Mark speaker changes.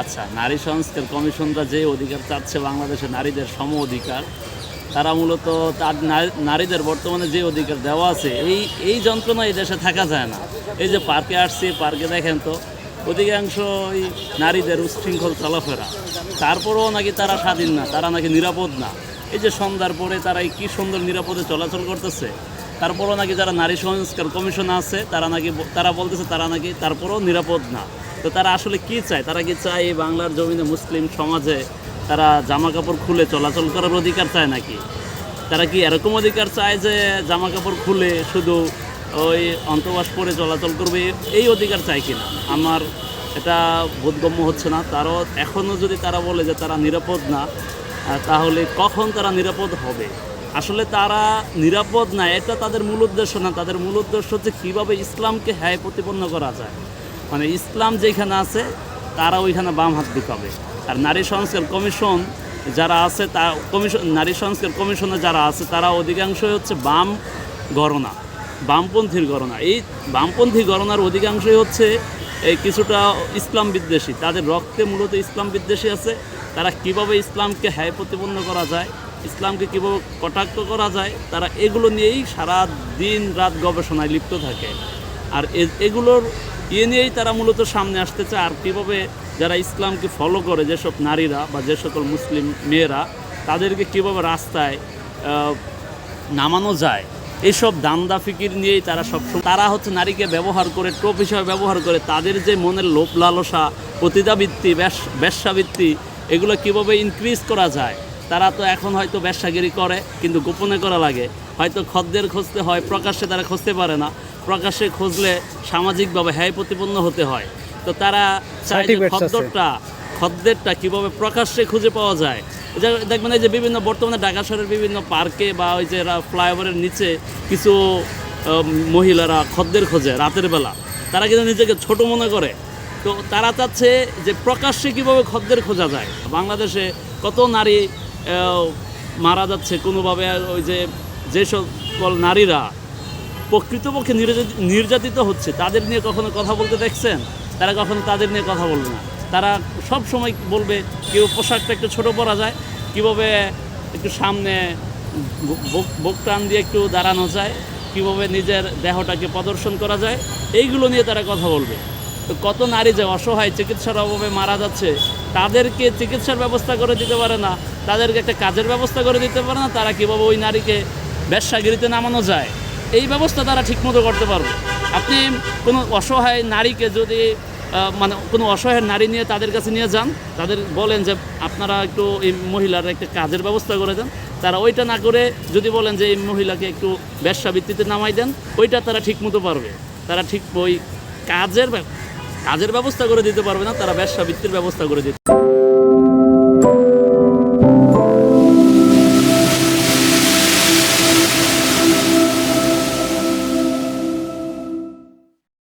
Speaker 1: আচ্ছা নারী সংস্কার কমিশনরা যে অধিকার চাচ্ছে বাংলাদেশে নারীদের সম অধিকার, তারা মূলত তার নারীদের বর্তমানে যে অধিকার দেওয়া আছে, এই এই যন্ত্রণা এই দেশে থাকা যায় না। এই যে পার্কে আসছি, পার্কে দেখেন তো, অধিকাংশ ওই নারীদের উচ্ছৃঙ্খল চলাফেরা। তারপরেও নাকি তারা স্বাধীন না, তারা নাকি নিরাপদ না। এই যে সন্ধ্যার পরে তারা এই কী সুন্দর নিরাপদে চলাচল করতেছে, তারপরও নাকি যারা নারী সংস্কার কমিশন আছে, তারা নাকি তারা বলতেছে তারা নাকি তারপরেও নিরাপদ না। তো তারা আসলে কি চায়? তারা কি চায় এই বাংলার জমিনে মুসলিম সমাজে তারা জামা কাপড় খুলে চলাচল করার অধিকার চায় নাকি? তারা কি এরকম অধিকার চায় যে জামা কাপড় খুলে শুধু ওই অন্তবাস পরে চলাচল করবে? এই অধিকার চায় কিনা? আমার এটা বোধগম্য হচ্ছে না। তারও এখনও যদি তারা বলে যে তারা নিরাপদ না তাহলে কখন তারা নিরাপদ হবে? আসলে তারা নিরাপদ না, এটা তাদের মূল উদ্দেশ্য না। তাদের মূল উদ্দেশ্য হচ্ছে কীভাবে ইসলামকে হ্যায় প্রতিপন্ন করা যায়। মানে ইসলাম যেখানে আছে, তারা ওইখানে বাম হাত ঢুকাবে আর নারী সংস্কার কমিশন যারা আছে, তা কমিশন নারী সংস্কার কমিশনে যারা আছে, তারা অধিকাংশই হচ্ছে বাম গণনা, বামপন্থীর গণনা। এই বামপন্থী গণনার অধিকাংশই হচ্ছে, এই কিছুটা ইসলাম বিদ্বেষী। তাদের রক্তে মূলত ইসলাম বিদ্বেষী আছে। তারা কীভাবে ইসলামকে হ্যায় প্রতিপন্ন করা যায়, ইসলামকে কীভাবে কটাক্ষ করা যায়, তারা এগুলো নিয়েই সারা দিন রাত গবেষণায় লিপ্ত থাকে। আর এগুলোর ইয়ে নিয়েই তারা মূলত সামনে আসতে চায় আর কীভাবে যারা ইসলামকে ফলো করে, যেসব নারীরা বা যে সকল মুসলিম মেয়েরা, তাদেরকে কীভাবে রাস্তায় নামানো যায় এইসব দান্দা ফিকির নিয়েই তারা সবসময় তারা হচ্ছে নারীকে ব্যবহার করে, টোপ হিসাবে ব্যবহার করে, তাদের যে মনের লোভ লালসা পতিতাবৃত্তি ব্যবসাবৃত্তি এগুলো কীভাবে ইনক্রিজ করা যায়? তারা তো এখন হয়তো ব্যবসাগিরি করে কিন্তু গোপনে করা লাগে। হয়তো খদ্দের খুঁজতে হয় প্রকাশ্যে তারা খুঁজতে পারে না। প্রকাশ্যে খুঁজলে সামাজিকভাবে হ্যায় প্রতিপন্ন হতে হয়। তো তারা চায় যে। খদ্দরটা খদ্দেরটা কীভাবে প্রকাশ্যে খুঁজে পাওয়া যায়। দেখবেন এই যে বিভিন্ন বর্তমানে ঢাকা শহরের বিভিন্ন পার্কে বা ওই যে ফ্লাইওভারের নিচে কিছু মহিলারা খদ্দের খোঁজে রাতের বেলা। তারা কিন্তু নিজেকে ছোট মনে করে। তো তারা চাচ্ছে যে প্রকাশ্যে কীভাবে খদ্দের খোঁজা যায়। বাংলাদেশে কত নারী মারা যাচ্ছে কোনোভাবে ওই যে যে সকল নারীরা প্রকৃতপক্ষে নির্যাতিত হচ্ছে, তাদের নিয়ে কখনো কথা বলতে দেখছেন? তারা কখনো তাদের নিয়ে কথা বলবে না। তারা সব সময় বলবে, কেউ পোশাকটা একটু ছোট পরা যায়, কীভাবে একটু সামনে বুক- টান দিয়ে একটু দাঁড়ানো যায়, কীভাবে নিজের দেহটাকে প্রদর্শন করা যায়? এইগুলো নিয়ে তারা কথা বলবে। কত নারী যে অসহায় চিকিৎসার অভাবে মারা যাচ্ছে তাদেরকে চিকিৎসার ব্যবস্থা করে দিতে পারে না, তাদেরকে একটা কাজের ব্যবস্থা করে দিতে পারে না, তারা কীভাবে ওই নারীকে ব্যবসাগিরিতে নামানো যায়? এই ব্যবস্থা তারা ঠিকমতো করতে পারবে। আপনি কোনো অসহায় নারীকে যদি মানে কোনো অসহায় নারী নিয়ে তাদের কাছে নিয়ে যান, তাদের বলেন যে আপনারা একটু এই মহিলার একটা কাজের ব্যবস্থা করে দেন, তারা ওইটা না করে যদি বলেন যে এই মহিলাকে একটু ব্যবসা ভিত্তিতে নামাই দেন, ওইটা তারা ঠিকমতো পারবে। তারা ঠিক ওই কাজের কাজের ব্যবস্থা করে দিতে পারবে না তারা ব্যবসা বৃত্তির ব্যবস্থা করে দিতে